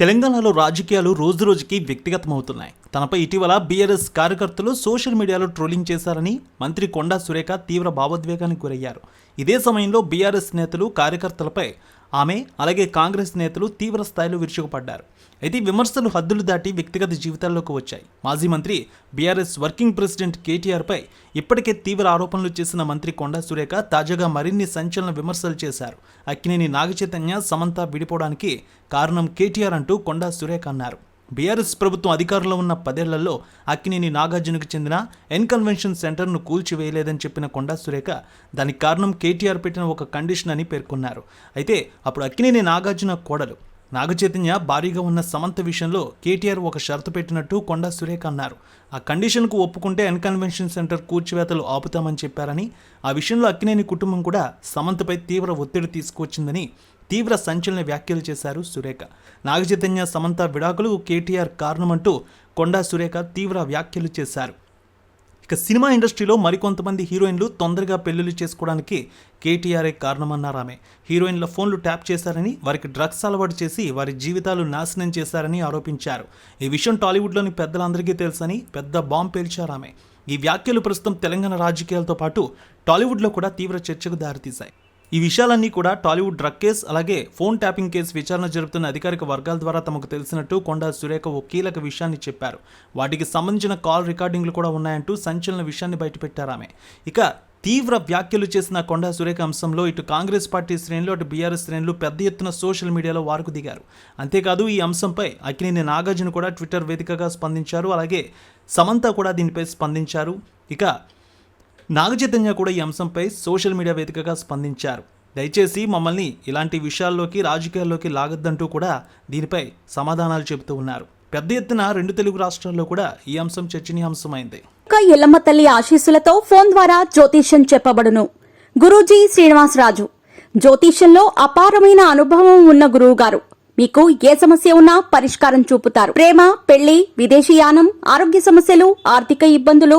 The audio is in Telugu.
తెలంగాణలో రాజకీయాలు రోజురోజుకి వ్యక్తిగతమవుతున్నాయి. తనపై ఇటీవల బీఆర్ఎస్ కార్యకర్తలు సోషల్ మీడియాలో ట్రోలింగ్ చేశారని మంత్రి కొండా సురేఖ తీవ్ర భావోద్వేగానికి గురయ్యారు. ఇదే సమయంలో బీఆర్ఎస్ నేతలు కార్యకర్తలపై ఆమె అలాగే కాంగ్రెస్ నేతలు తీవ్ర స్థాయిలో విరుచుకుపడ్డారు. అయితే విమర్శలు హద్దులు దాటి వ్యక్తిగత జీవితాల్లోకి వచ్చాయి. మాజీ మంత్రి బీఆర్ఎస్ వర్కింగ్ ప్రెసిడెంట్ కేటీఆర్పై ఇప్పటికే తీవ్ర ఆరోపణలు చేసిన మంత్రి కొండా సురేఖ తాజాగా మరిన్ని సంచలన విమర్శలు చేశారు. అక్కినేని నాగచైతన్య సమంత విడిపోవడానికి కారణం కేటీఆర్ అంటూ కొండా సురేఖ అన్నారు. బీఆర్ఎస్ ప్రభుత్వం అధికారంలో ఉన్న పదేళ్ళలో అక్కినేని నాగార్జునకు చెందిన ఎన్ కన్వెన్షన్ సెంటర్ను కూల్చివేయలేదని చెప్పిన కొండా సురేఖ దానికి కారణం కేటీఆర్ పెట్టిన ఒక కండిషన్ అని పేర్కొన్నారు. అయితే అప్పుడు అక్కినేని నాగార్జున కోడలు నాగచైతన్య భారీగా ఉన్న సమంత విషయంలో కేటీఆర్ ఒక షరతు పెట్టినట్టు కొండా సురేఖ అన్నారు. ఆ కండిషన్కు ఒప్పుకుంటే ఎన్ కన్వెన్షన్ సెంటర్ కూర్చివేతలు ఆపుతామని చెప్పారని ఆ విషయంలో అక్కినేని కుటుంబం కూడా సమంతపై తీవ్ర ఒత్తిడి తీసుకువచ్చిందని తీవ్ర సంచలన వ్యాఖ్యలు చేశారు సురేఖ. నాగచైతన్య సమంత విడాకులు కేటీఆర్ కారణమంటూ కొండా సురేఖ తీవ్ర వ్యాఖ్యలు చేశారు. ఇక సినిమా ఇండస్ట్రీలో మరికొంతమంది హీరోయిన్లు తొందరగా పెళ్ళిళ్ళు చేసుకోవడానికి కేటీఆర్ఏ కారణమన్నారు ఆమె. హీరోయిన్ల ఫోన్లు ట్యాప్ చేశారని వారికి డ్రగ్స్ అలవాటు చేసి వారి జీవితాలు నాశనం చేశారని ఆరోపించారు. ఈ విషయం టాలీవుడ్లోని పెద్దలందరికీ తెలుసని పెద్ద బాంబు పేల్చారు ఆమె. ఈ వ్యాఖ్యలు ప్రస్తుతం తెలంగాణ రాజకీయాలతో పాటు టాలీవుడ్లో కూడా తీవ్ర చర్చకు దారితీశాయి. ఈ విషయాలన్నీ కూడా టాలీవుడ్ డ్రగ్ కేస్ అలాగే ఫోన్ ట్యాపింగ్ కేసు విచారణ జరుపుతున్న అధికారిక వర్గాల ద్వారా తమకు తెలిసినట్టు కొండా సురేఖ ఓ కీలక విషయాన్ని చెప్పారు. వాటికి సంబంధించిన కాల్ రికార్డింగ్లు కూడా ఉన్నాయంటూ సంచలన విషయాన్ని బయటపెట్టారు ఆమె. ఇక తీవ్ర వ్యాఖ్యలు చేసిన కొండా సురేఖ అంశంలో ఇటు కాంగ్రెస్ పార్టీ శ్రేణులు అటు బీఆర్ఎస్ శ్రేణులు పెద్ద ఎత్తున సోషల్ మీడియాలో వారుకు దిగారు. అంతేకాదు ఈ అంశంపై అక్కినేని నాగార్జున కూడా ట్విట్టర్ వేదికగా స్పందించారు. అలాగే సమంత కూడా దీనిపై స్పందించారు. ఇక నాగచైతన్య కూడా ఈ అంశంపై సోషల్ మీడియా వేదికగా స్పందించారు. దయచేసి మమ్మల్ని ఇలాంటి విషయాల్లోకి రాజకీయాల్లోకి లాగద్దంటూ కూడా దీనిపై సమాధానాలు చెబుతూ ఉన్నారు. పెద్ద ఎత్తున రెండు తెలుగు రాష్ట్రాల్లో కూడా ఈ అంశం చర్చనీయాంశమైంది. ఒక ఎల్లమ్మ తల్లి ఆశీస్సులతో ఫోన్ ద్వారా జ్యోతిష్యం చెప్పబడును. గురూజీ శ్రీనివాసరాజు. జ్యోతిష్యంలో అపారమైన అనుభవం ఉన్న గురువు గారు మీకు ఏ సమస్య ఉన్నా పరిష్కారం చూపుతారు. ప్రేమ పెళ్ళి విదేశీయానం ఆరోగ్య సమస్యలు ఆర్థిక ఇబ్బందులు